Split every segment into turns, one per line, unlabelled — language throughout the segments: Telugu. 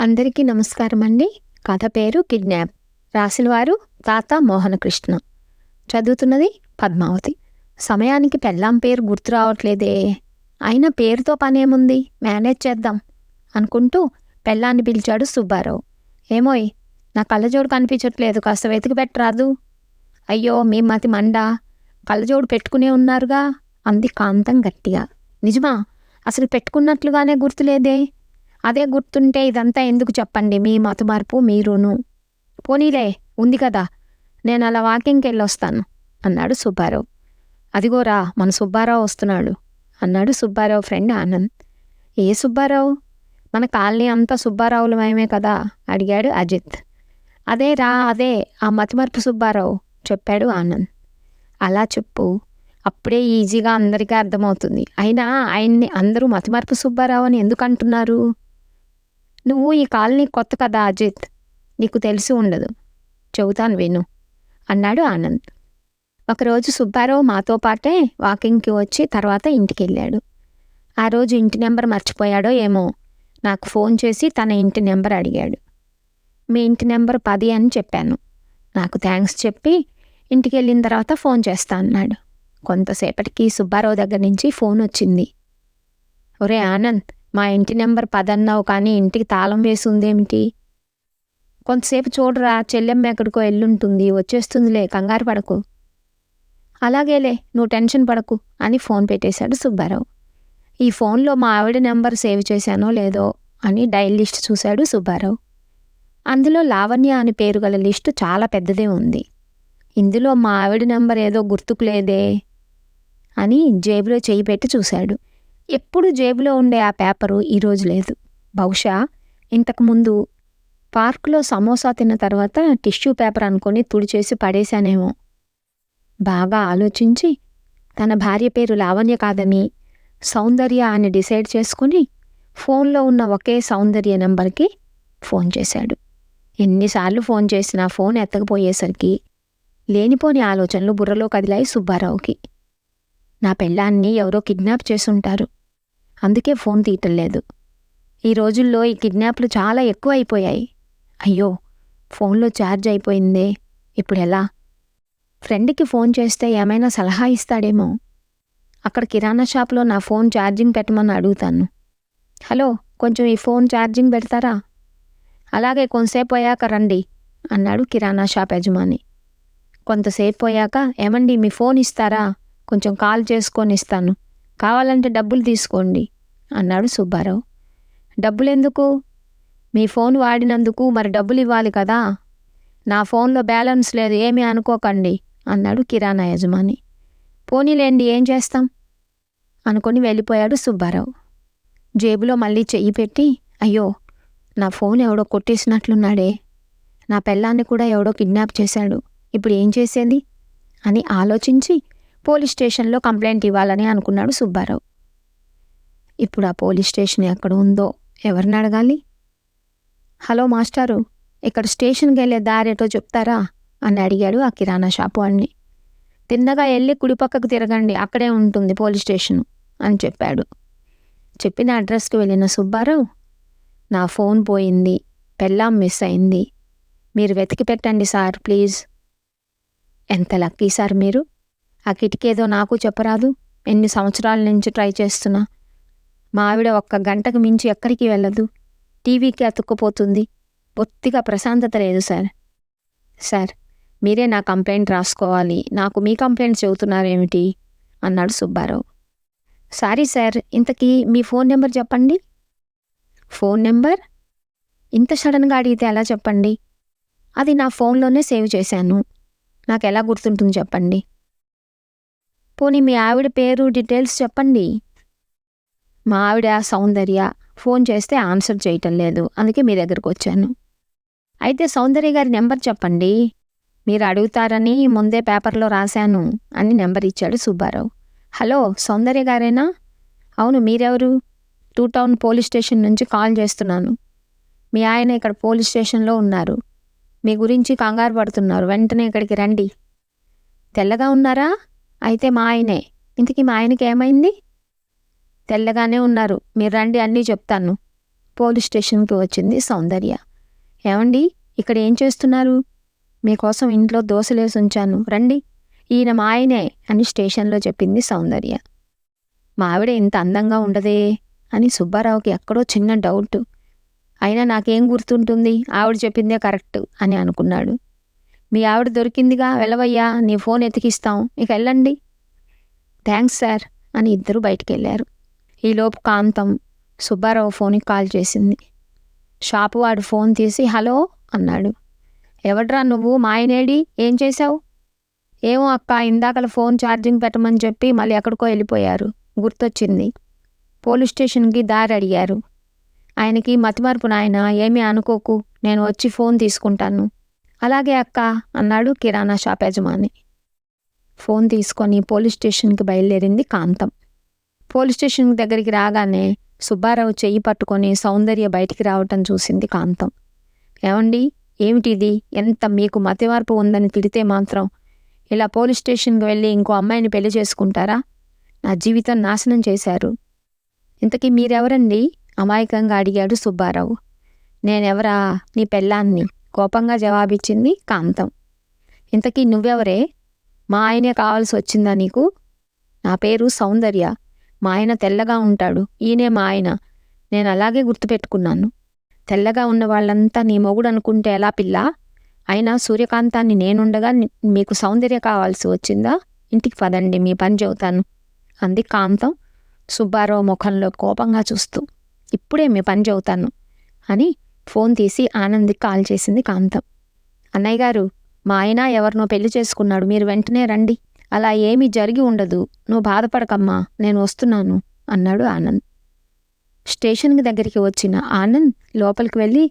అందరికీ నమస్కారం అండి కథ పేరు కిడ్నాప్. రాసినవారు తాత మోహనకృష్ణ. చదువుతున్నది పద్మావతి. సమయానికి పెళ్ళాం పేరు గుర్తు రావట్లేదే. అయినా పేరుతో పనేముంది? మేనేజ్ చేద్దాం అనుకుంటూ పెళ్ళాన్ని పిలిచాడు సుబ్బారావు. ఏమోయ్ నా కళ్ళజోడు కనిపించట్లేదు. కాస్త వెతికి పెట్టరాదు. అయ్యో మీ మతి మండ. కళ్ళజోడు పెట్టుకునే ఉన్నారుగా? అంది కాంతం గట్టిగా. నిజమా? అసలు పెట్టుకున్నట్లుగానే గుర్తులేదే? అదే గుర్తుంటే ఇదంతా ఎందుకు చెప్పండి? మీ మతమార్పు మీరును. పోనీలే ఉంది కదా. నేను అలా వాకింగ్కి వెళ్ళొస్తాను అన్నాడు సుబ్బారావు. అదిగోరా మన సుబ్బారావు వస్తున్నాడు అన్నాడు సుబ్బారావు ఫ్రెండ్ ఆనంద్. ఏ సుబ్బారావు? మన కాలనీ అంతా సుబ్బారావులమయమే కదా అడిగాడు అజిత్. అదే రా అదే ఆ మతిమర్పు సుబ్బారావు చెప్పాడు ఆనంద్. అలా చెప్పు అప్పుడే ఈజీగా అందరికీ అర్థమవుతుంది. అయినా ఆయన్ని అందరూ మతిమర్పు సుబ్బారావు అని ఎందుకు అంటున్నారు? నువ్వు ఈ కాలనీ కొత్త కదా అజిత్? నీకు తెలిసి ఉండదు. చెబుతాను విను అన్నాడు ఆనంద్. ఒకరోజు సుబ్బారావు మాతో పాటే వాకింగ్కి వచ్చి తర్వాత ఇంటికి వెళ్ళాడు ఆ రోజు ఇంటి నెంబర్ మర్చిపోయాడో ఏమో నాకు ఫోన్ చేసి తన ఇంటి నెంబర్ అడిగాడు. మీ ఇంటి నెంబర్ పది అని చెప్పాను. నాకు థ్యాంక్స్ చెప్పి ఇంటికి వెళ్ళిన తర్వాత ఫోన్ చేస్తా అన్నాడు. కొంతసేపటికి సుబ్బారావు దగ్గర నుంచి ఫోన్ వచ్చింది. ఒరే ఆనంద్ మా ఇంటి నెంబర్ పదన్నావు కానీ ఇంటికి తాళం వేసి ఉందేమిటి కొంతసేపు చూడరా చెల్లెమ్మ ఎక్కడికో ఎల్లుంటుంది వచ్చేస్తుందిలే కంగారు పడకు. అలాగేలే నువ్వు టెన్షన్ పడకు అని ఫోన్ పెట్టేశాడు సుబ్బారావు. ఈ ఫోన్లో మా ఆవిడ నెంబర్ సేవ్ చేశానో లేదో అని డైల్ లిస్ట్ చూశాడు సుబ్బారావు. అందులో లావణ్య అని పేరు గల లిస్టు చాలా పెద్దదే ఉంది. ఇందులో మా ఆవిడ నెంబర్ ఏదో గుర్తుకు లేదే అని జేబులో చేయి పెట్టి చూశాడు. ఎప్పుడు జేబులో ఉండే ఆ పేపరు ఈరోజు లేదు. బహుశా ఇంతకుముందు పార్కులో సమోసా తిన్న తర్వాత టిష్యూ పేపర్ అనుకొని తుడిచేసి పడేశానేమో. బాగా ఆలోచించి తన భార్య పేరు లావణ్య కాదని సౌందర్య అని డిసైడ్ చేసుకుని ఫోన్లో ఉన్న ఒకే సౌందర్య నెంబర్కి ఫోన్ చేశాడు. ఎన్నిసార్లు ఫోన్ చేసినా ఫోన్ ఎత్తకపోయేసరికి లేనిపోని ఆలోచనలు బుర్రలో కదిలాయి సుబ్బారావుకి. నా పెళ్ళాన్ని ఎవరో కిడ్నాప్ చేసుంటారు. అందుకే ఫోన్ తీయటం లేదు. ఈ రోజుల్లో ఈ కిడ్నాప్లు చాలా ఎక్కువ అయిపోయాయి అయ్యో ఫోన్లో ఛార్జ్ అయిపోయిందే. ఇప్పుడు ఎలా? ఫ్రెండ్కి ఫోన్ చేస్తే ఏమైనా సలహా ఇస్తాడేమో. అక్కడ కిరాణా షాప్లో నా ఫోన్ ఛార్జింగ్ పెట్టమని అడుగుతాను. హలో కొంచెం ఈ ఫోన్ ఛార్జింగ్ పెడతారా? అలాగే కొంతసేపు అయ్యాక రండి అన్నాడు కిరాణా షాప్ యజమాని. కొంతసేపు పోయాక ఏమండి మీ ఫోన్ ఇస్తారా? కొంచెం కాల్ చేసుకొని ఇస్తాను. కావాలంటే డబ్బులు తీసుకోండి అన్నాడు సుబ్బారావు. డబ్బులెందుకు? మీ ఫోన్ వాడినందుకు మరి డబ్బులు ఇవ్వాలి కదా? నా ఫోన్లో బ్యాలెన్స్ లేదు ఏమీ అనుకోకండి అన్నాడు కిరాణా యజమాని. పోనీలేండి ఏం చేస్తాం? అనుకొని వెళ్ళిపోయాడు సుబ్బారావు. జేబులో మళ్ళీ చెయ్యి పెట్టి అయ్యో నా ఫోన్ ఎవడో కొట్టేసినట్లున్నాడే. నా పెళ్ళాన్ని కూడా ఎవడో కిడ్నాప్ చేశాడు. ఇప్పుడు ఏం చేసేది? అని ఆలోచించి పోలీస్ స్టేషన్లో కంప్లైంట్ ఇవ్వాలని అనుకున్నాడు సుబ్బారావు. ఇప్పుడు ఆ పోలీస్ స్టేషన్ ఎక్కడ ఉందో ఎవరిని అడగాలి? హలో మాస్టారు ఇక్కడ స్టేషన్కి వెళ్ళే దారేటో చెప్తారా? అని అడిగాడు ఆ కిరాణా షాపు వాడిని. తిన్నగా వెళ్ళి కుడిపక్కకు తిరగండి అక్కడే ఉంటుంది పోలీస్ స్టేషను అని చెప్పాడు. చెప్పిన అడ్రస్కి వెళ్ళిన సుబ్బారావు నా ఫోన్ పోయింది పెళ్ళాం మిస్ అయింది. మీరు వెతికి పెట్టండి సార్ ప్లీజ్. ఎంత లక్కీ సార్ మీరు? ఆ కిటికేదో నాకు చెప్పరాదు. ఎన్ని సంవత్సరాల నుంచి ట్రై చేస్తున్నా. మా ఆవిడ ఒక్క గంటకు మించి ఎక్కడికి వెళ్ళదు. టీవీకి అతుక్కుపోతుంది. బొత్తిగా ప్రశాంతత లేదు సార్. సార్ మీరే నా కంప్లైంట్ రాసుకోవాలి. నాకు మీ కంప్లైంట్ చెబుతున్నారేమిటి? అన్నాడు సుబ్బారావు. సారీ సార్ ఇంతకీ మీ ఫోన్ నెంబర్ చెప్పండి. Phone number? ఇంత సడన్గా అడిగితే ఎలా చెప్పండి? అది నా ఫోన్లోనే సేవ్ చేశాను. నాకు ఎలా గుర్తుంటుంది చెప్పండి? పోనీ మీ ఆవిడ పేరు డీటెయిల్స్ చెప్పండి. మా ఆవిడ సౌందర్య ఫోన్ చేస్తే ఆన్సర్ చేయటం లేదు. అందుకే మీ దగ్గరకు వచ్చాను. అయితే సౌందర్య గారి నెంబర్ చెప్పండి. మీరు అడుగుతారని ముందే పేపర్లో రాశాను అని నెంబర్ ఇచ్చాడు సుబ్బారావు. హలో సౌందర్య గారేనా? అవును మీరెవరు? టూ టౌన్ పోలీస్ స్టేషన్ నుంచి కాల్ చేస్తున్నాను. మీ ఆయన ఇక్కడ పోలీస్ స్టేషన్లో ఉన్నారు. మీ గురించి కంగారు పడుతున్నారు. వెంటనే ఇక్కడికి రండి. తెల్లగా ఉన్నారా? అయితే మా ఆయనే. ఇంతకీ మా ఆయనకి ఏమైంది? తెల్లగానే ఉన్నారు. మీరు రండి అన్నీ చెప్తాను. పోలీస్ స్టేషన్కి వచ్చింది సౌందర్య. ఏమండి ఇక్కడ ఏం చేస్తున్నారు? మీకోసం ఇంట్లో దోశలేసి ఉంచాను. రండి. ఈయన మా ఆయనే అని స్టేషన్లో చెప్పింది సౌందర్య. మా ఆవిడ ఇంత అందంగా ఉండదే అని సుబ్బారావుకి ఎక్కడో చిన్న డౌట్. అయినా నాకేం గుర్తుంటుంది? ఆవిడ చెప్పిందే కరెక్ట్ అని అనుకున్నాడు. మీ ఆవిడ దొరికిందిగా వెళ్ళవయ్యా నీ ఫోన్ ఎతికిస్తాం. ఇక వెళ్ళండి. థ్యాంక్స్ సార్ అని ఇద్దరు బయటికి వెళ్ళారు ఈలోపు కాంతం సుబ్బారావు ఫోన్కి కాల్ చేసింది. షాపు వాడు ఫోన్ తీసి హలో అన్నాడు. ఎవడ్రా నువ్వు? మా ఆయనేడి? ఏం చేశావు? ఏమో అక్క ఇందాకల ఫోన్ ఛార్జింగ్ పెట్టమని చెప్పి మళ్ళీ ఎక్కడికో వెళ్ళిపోయారు. గుర్తొచ్చింది. పోలీస్ స్టేషన్కి దారి అడిగారు. ఆయనకి మతిమరుపు నాయన ఏమీ అనుకోకు. నేను వచ్చి ఫోన్ తీసుకుంటాను. అలాగే అక్క అన్నాడు కిరాణా షాప్ యజమాని. ఫోన్ తీసుకొని పోలీస్ స్టేషన్కి బయలుదేరింది కాంతం. పోలీస్ స్టేషన్ దగ్గరికి రాగానే సుబ్బారావు చెయ్యి పట్టుకొని సౌందర్య బయటికి రావటం చూసింది కాంతం. ఏమండి? ఏమిటిది? ఎంత మీకు మతివార్పు ఉందని తిడితే మాత్రం ఇలా పోలీస్ స్టేషన్కి వెళ్ళి ఇంకో అమ్మాయిని పెళ్ళి చేసుకుంటారా? నా జీవితం నాశనం చేశారు. ఇంతకీ మీరెవరండి? అమాయకంగా అడిగాడు సుబ్బారావు. నేనెవరా? నీ పెళ్ళాన్ని. కోపంగా జవాబిచ్చింది కాంతం. ఇంతకీ నువ్వెవరే? మా ఆయనే కావాల్సి వచ్చిందా నీకు? నా పేరు సౌందర్య. మా ఆయన తెల్లగా ఉంటాడు. ఈయనే మా ఆయన. నేను అలాగే గుర్తుపెట్టుకున్నాను. తెల్లగా ఉన్న వాళ్ళంతా నీ మొగుడు అనుకుంటే ఎలా పిల్ల? అయినా సూర్యకాంతాన్ని నేనుండగా మీకు సౌందర్య కావాల్సి వచ్చిందా ఇంటికి పదండి మీ పని చెబుతాను అంది కాంతం సుబ్బారావు ముఖంలో కోపంగా చూస్తూ. ఇప్పుడే మీ పని చెబుతాను అని ఫోన్ తీసి ఆనంద్కి కాల్ చేసింది కాంతం. అన్నయ్య గారు మా ఆయన ఎవరినో పెళ్ళి చేసుకున్నాడు మీరు వెంటనే రండి. అలా ఏమీ జరిగి ఉండదు. నువ్వు బాధపడకమ్మా నేను వస్తున్నాను అన్నాడు ఆనంద్. స్టేషన్కి దగ్గరికి వచ్చిన ఆనంద్ లోపలికి వెళ్ళి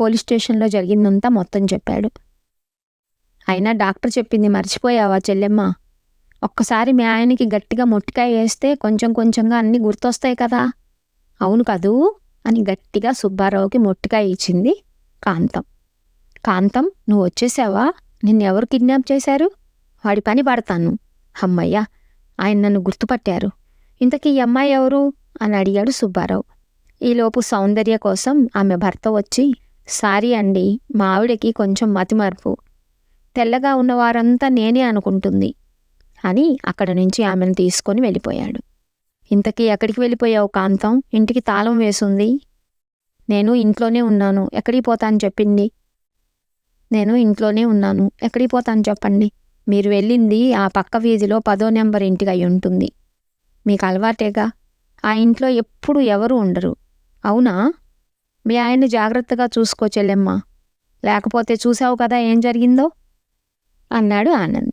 పోలీస్ స్టేషన్లో జరిగిందంతా మొత్తం చెప్పాడు. అయినా డాక్టర్ చెప్పింది మర్చిపోయావా చెల్లెమ్మ? ఒక్కసారి మీ ఆయనకి గట్టిగా మొట్టికాయ వేస్తే కొంచెం కొంచెంగా అన్నీ గుర్తొస్తాయి కదా. అవును కదూ? అని గట్టిగా సుబ్బారావుకి మొట్టుగా ఇచ్చింది కాంతం. కాంతం నువ్వు వచ్చేసావా? నిన్నెవరు కిడ్నాప్ చేశారు? వాడి పని పడతాను. అమ్మయ్యా ఆయన నన్ను గుర్తుపట్టారు. ఇంతకీ ఈ అమ్మాయి ఎవరు? అని అడిగాడు సుబ్బారావు. ఈలోపు సౌందర్య కోసం ఆమె భర్త వచ్చి సారీ అండి మా ఆవిడకి కొంచెం మతిమరుపు. తెల్లగా ఉన్నవారంతా నేనే అనుకుంటుంది అని అక్కడ నుంచి ఆమెను తీసుకొని వెళ్ళిపోయాడు. ఇంతకీ ఎక్కడికి వెళ్ళిపోయావు కాంతం? ఇంటికి తాళం వేసుంది. నేను ఇంట్లోనే ఉన్నాను. ఎక్కడికి పోతాను చెప్పింది. నేను ఇంట్లోనే ఉన్నాను. ఎక్కడికి పోతాను చెప్పండి. మీరు వెళ్ళింది ఆ పక్క వీధిలో పదో నెంబర్ ఇంటికి అయి ఉంటుంది. మీకు అలవాటేగా? ఆ ఇంట్లో ఎప్పుడు ఎవరు ఉండరు. అవునా? మీ ఆయన్ని జాగ్రత్తగా చూసుకో చెల్లెమ్మా. లేకపోతే చూసావు కదా ఏం జరిగిందో? అన్నాడు ఆనంద్.